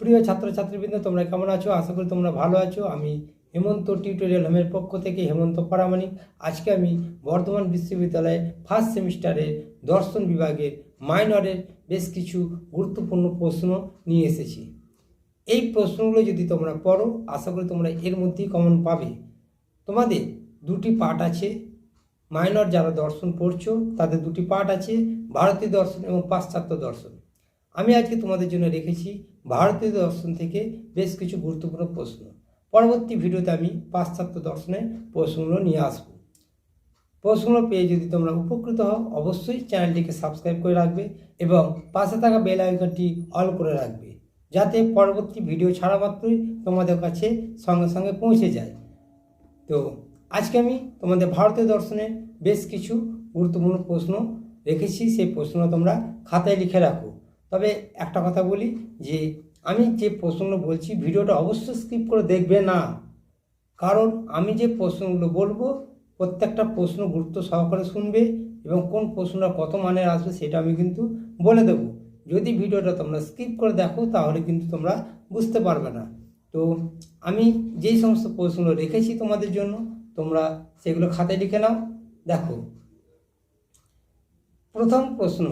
প্রিয় ছাত্রছাত্রীবৃন্দ, তোমরা কেমন আছো? আশা করি তোমরা ভালো আছো। আমি হেমন্ত টিউটোরিয়াল হোমের পক্ষ থেকে হেমন্ত পারামানিক আজকে আমি বর্ধমান বিশ্ববিদ্যালয়ে ফার্স্ট সেমিস্টারের দর্শন বিভাগের মাইনরের বেশ কিছু গুরুত্বপূর্ণ প্রশ্ন নিয়ে এসেছি। এই প্রশ্নগুলো যদি তোমরা পড়ো, আশা করি তোমরা এর মধ্যেই কমন পাবে। তোমাদের দুটি পার্ট আছে। মাইনর যারা দর্শন পড়ছো, তাদের দুটি পার্ট আছে, ভারতীয় দর্শন এবং পাশ্চাত্য দর্শন। আমি আজকে তোমাদের জন্য রেখেছি ভারতীয় দর্শন থেকে বেশ কিছু গুরুত্বপূর্ণ প্রশ্ন। পরবর্তী ভিডিওতে আমি পাশ্চাত্য দর্শনের প্রশ্নগুলো নিয়ে আসব। প্রশ্নগুলো পেয়ে যদি তোমরা উপকৃত হও, অবশ্যই চ্যানেলটিকে সাবস্ক্রাইব করে রাখবে এবং পাশে থাকা বেল আইকনটি অল করে রাখবে, যাতে পরবর্তী ভিডিও ছাড়া মাত্রই তোমাদের কাছে সঙ্গে সঙ্গে পৌঁছে যায়। তো আজকে আমি তোমাদের ভারতীয় দর্শনের বেশ কিছু গুরুত্বপূর্ণ প্রশ্ন রেখেছি, সেই প্রশ্ন তোমরা খাতায় লিখে রাখো। তবে একটা কথা বলি যে, আমি যে প্রশ্নগুলো বলছি, ভিডিওটা অবশ্যই স্কিপ করে দেখবে না। কারণ আমি যে প্রশ্নগুলো বলব, প্রত্যেকটা প্রশ্ন গুরুত্ব সহকারে শুনবে এবং কোন প্রশ্নটা কত মানের আসবে সেটা আমি কিন্তু বলে দেবো। যদি ভিডিওটা তোমরা স্কিপ করে দেখো, তাহলে কিন্তু তোমরা বুঝতে পারবে না। তো, আমি যেই সমস্ত প্রশ্নগুলো রেখেছি তোমাদের জন্য তোমরা সেগুলো খাতে লিখে নাও। দেখো। প্রথম প্রশ্ন,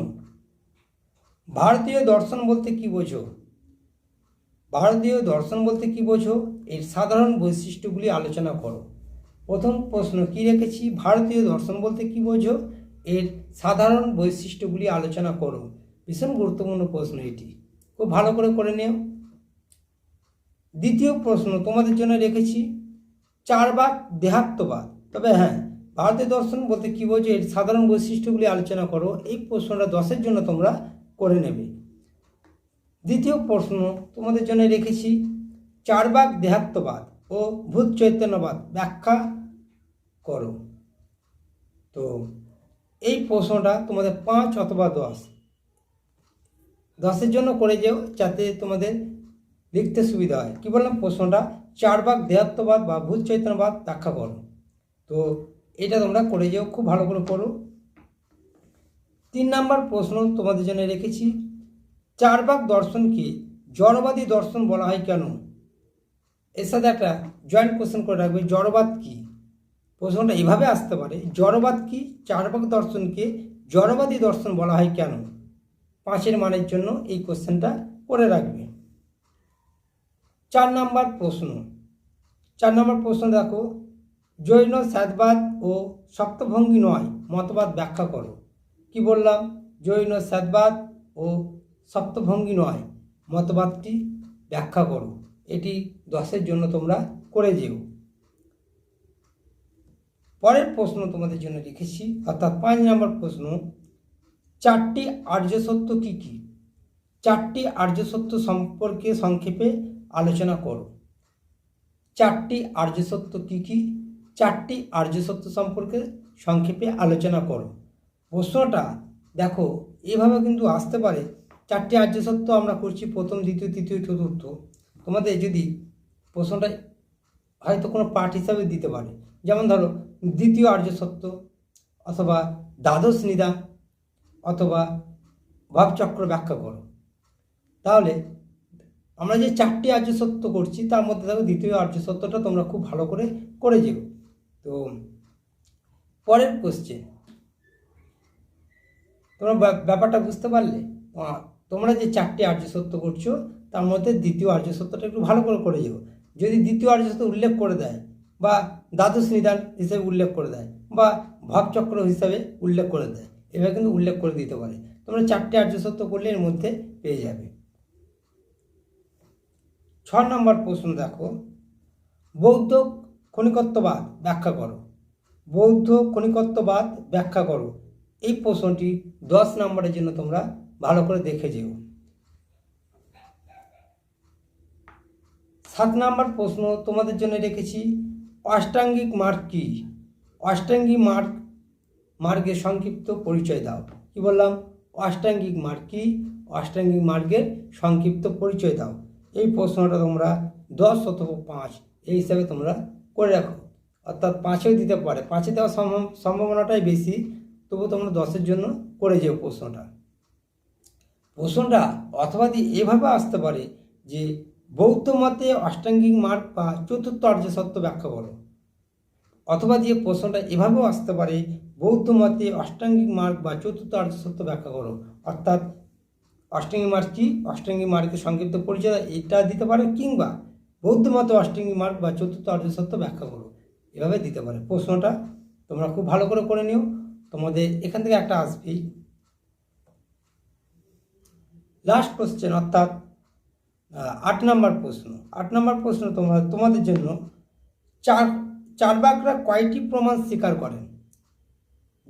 ভারতীয় দর্শন বলতে কি বোঝো? ভারতীয় দর্শন বলতে কি বোঝো? এর সাধারণ বৈশিষ্ট্যগুলি আলোচনা করো। প্রথম প্রশ্ন, কি রেখেছি? ভারতীয় দর্শন বলতে কি বোঝো? এর সাধারণ বৈশিষ্ট্যগুলি আলোচনা করো। ভীষণ গুরুত্বপূর্ণ প্রশ্ন এটি। খুব ভালো করে করে নিও। দ্বিতীয় প্রশ্ন, তোমাদের জন্য রেখেছি চার ভাগ দেহাত্মবাদ। তবে হ্যাঁ ভারতীয় দর্শন বলতে কী বোঝো? এর সাধারণ বৈশিষ্ট্যগুলি আলোচনা করো। এই প্রশ্নটা দশের জন্য তোমরা করে নেবে। দ্বিতীয় প্রশ্ন তোমাদের জন্য রেখেছি, চার ভাগ দেহাত্মবাদ ও ভূত চৈতন্যবাদ ব্যাখ্যা করো। তো এই প্রশ্নটা তোমাদের পাঁচ অথবা দশ। দশের জন্য করে যেও, যাতে তোমাদের লিখতে সুবিধা হয়। কী বললাম? প্রশ্নটা, চার ভাগ দেহাত্মবাদ বা ভূত চৈতন্যবাদ ব্যাখ্যা করো। তো এটা তোমরা করে যেও, খুব ভালো করে করো তিন নাম্বার প্রশ্ন তোমাদের জন্য রেখেছি। চার ভাগ দর্শনকে জড়বাদী দর্শন বলা হয় কেন? এর সাথে একটা জয়েন্ট কোশ্চেন করে রাখবে, জড়বাদ কি? প্রশ্নটা এভাবে আসতে পারে, জড়বাদ কি? চার ভাগ দর্শনকে জড়বাদী দর্শন বলা হয় কেন? পাঁচের মানের জন্য এই কোশ্চেনটা করে রাখবে। চার নাম্বার প্রশ্ন। চার নম্বর প্রশ্ন দেখো। জৈন স্যাদবাদ ও সপ্তভঙ্গি নয়, মতবাদ ব্যাখ্যা করো। কি বললাম? জৈন স্যাদবাদ ও সপ্তভঙ্গি নয়, মতবাদটি ব্যাখ্যা করো। এটি দশের জন্য তোমরা করে যেও। পরের প্রশ্ন তোমাদের জন্য লিখেছি, অর্থাৎ পাঁচ নম্বর প্রশ্ন, চারটি আর্য সত্য কী কী? চারটি আর্য সম্পর্কে সংক্ষেপে আলোচনা করো। চারটি আর্য সত্য কী কী? চারটি আর্য সত্য সম্পর্কে সংক্ষেপে আলোচনা করো। প্রশ্নটা, দেখো, এভাবে কিন্তু আসতে পারে। চারটি আর্য সত্য আমরা করছি, প্রথম, দ্বিতীয়, তৃতীয়, চতুর্থ। তোমাদের যদি প্রশ্নটা হয়তো কোনো পাঠ হিসাবে দিতে পারে। যেমন ধরো, দ্বিতীয় আর্য সত্য অথবা দ্বাদশ নিদান অথবা ভাবচক্র ব্যাখ্যা করো। তাহলে আমরা যে চারটি আর্য সত্য করছি, তার মধ্যে দেখো দ্বিতীয় আর্য সত্যটা তোমরা খুব ভালো করে করে যেও। তো, পরের কোশ্চেন তোমরা ব্যাপ- ব্যাপারটা বুঝতে পারলে? তোমরা যে চারটি আর্য সত্য করছ, তার মধ্যে দ্বিতীয় আর্য সত্যটা একটু ভালো করে করে যেও। যদি দ্বিতীয় আর্য সত্য উল্লেখ করে দেয়, বা দ্বাদশ নিদান হিসেবে উল্লেখ করে দেয়, বা ভাবচক্র হিসাবে উল্লেখ করে দেয়, এভাবে কিন্তু উল্লেখ করে দিতে পারে। তোমরা চারটি আর্য সত্য করলে এর মধ্যে পেয়ে যাবে। ছ নম্বর প্রশ্ন দেখো। বৌদ্ধ ক্ষণিকত্ববাদ ব্যাখ্যা করো। বৌদ্ধ ক্ষণিকত্ববাদ ব্যাখ্যা করো। এই প্রশ্নটি দশ নম্বরের জন্য তোমরা ভালো করে দেখে যেও। সাত নম্বর প্রশ্ন তোমাদের জন্য রেখেছি, অষ্টাঙ্গিক মার্গ কী? অষ্টাঙ্গিক মার্গ, মার্গের সংক্ষিপ্ত পরিচয় দাও। কি বললাম? অষ্টাঙ্গিক মার্গ কী? অষ্টাঙ্গিক মার্গের সংক্ষিপ্ত পরিচয় দাও। এই প্রশ্নটা তোমরা দশ অথবা পাঁচ এই হিসাবে তোমরা করে রাখো। অর্থাৎ পাঁচেও দিতে পারে। পাঁচে দেওয়ার সম্ভব- সম্ভাবনাটাই বেশি তবু তোমরা দশের জন্য করে যেও প্রশ্নটা। প্রশ্নটা অথবা দিয়ে এভাবে আসতে পারে যে বৌদ্ধ মতে অষ্টাঙ্গিক মার্গ বা চতুর্থ সত্য ব্যাখ্যা করো। অথবা দিয়ে প্রশ্নটা এভাবেও আসতে পারে, বৌদ্ধ মতে অষ্টাঙ্গিক মার্গ বা চতুর্থ আর্য সত্য ব্যাখ্যা করো। অর্থাৎ অষ্টাঙ্গিক মার্গ কি? অষ্টাঙ্গিক মার্গের সংক্ষিপ্ত পরিচয় এটা দিতে পারে কিংবা বৌদ্ধ মতে অষ্টাঙ্গিক মার্গ বা চতুর্থ আর্য সত্য ব্যাখ্যা করো এভাবে দিতে পারে। প্রশ্নটা তোমরা খুব ভালো করে করে নিও। তোমাদের এখান থেকে একটা আসবেই লাস্ট কোশ্চেন অর্থাৎ আট নম্বর প্রশ্ন। আট নম্বর প্রশ্ন তোমরা, তোমাদের জন্য চার চারবাকরা কয়টি প্রমাণ স্বীকার করেন?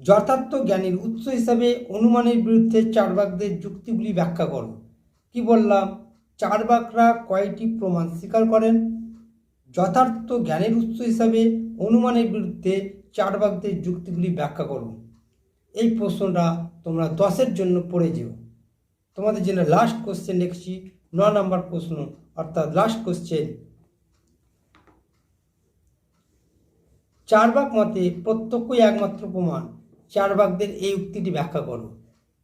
যথার্থ জ্ঞানের উৎস হিসাবে অনুমানের বিরুদ্ধে চারবাকদের যুক্তিগুলি ব্যাখ্যা করো। কি বললাম? চারবাকরা কয়টি প্রমাণ স্বীকার করেন? যথার্থ জ্ঞানের উৎস হিসাবে অনুমানের বিরুদ্ধে চারবাকদের যুক্তিগুলি ব্যাখ্যা করো। এই প্রশ্নটা তোমরা দশের জন্য পড়ে যেও। তোমাদের জন্য লাস্ট কোশ্চেন লিখছি, ন নম্বর প্রশ্ন, অর্থাৎ লাস্ট কোশ্চেন চারবাক মতে প্রত্যক্ষই একমাত্র প্রমাণ। চারবাকদের এই উক্তিটি ব্যাখ্যা করো।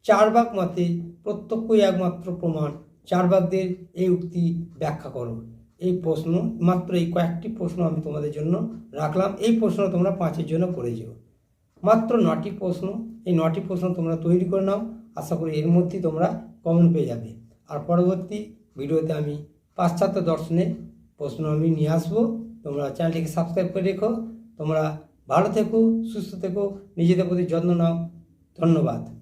চারবাক মতে প্রত্যক্ষই একমাত্র প্রমাণ। চারবাকদের এই উক্তি ব্যাখ্যা করো। এই প্রশ্ন, মাত্র এই কয়েকটি প্রশ্ন আমি তোমাদের জন্য রাখলাম। এই প্রশ্ন তোমরা পাঁচের জন্য করে যেও। মাত্র নটি প্রশ্ন, এই নটি প্রশ্ন তোমরা তৈরি করে নাও। আশা করি এর মধ্যেই তোমরা কমন পেয়ে যাবে। আর পরবর্তী ভিডিওতে আমি পাশ্চাত্য দর্শনের প্রশ্ন আমি নিয়ে আসব। তোমরা চ্যানেলটিকে সাবস্ক্রাইব করে রেখো। তোমরা ভালো থেকো সুস্থ থেকো নিজেদের প্রতি যত্ন নাও। ধন্যবাদ।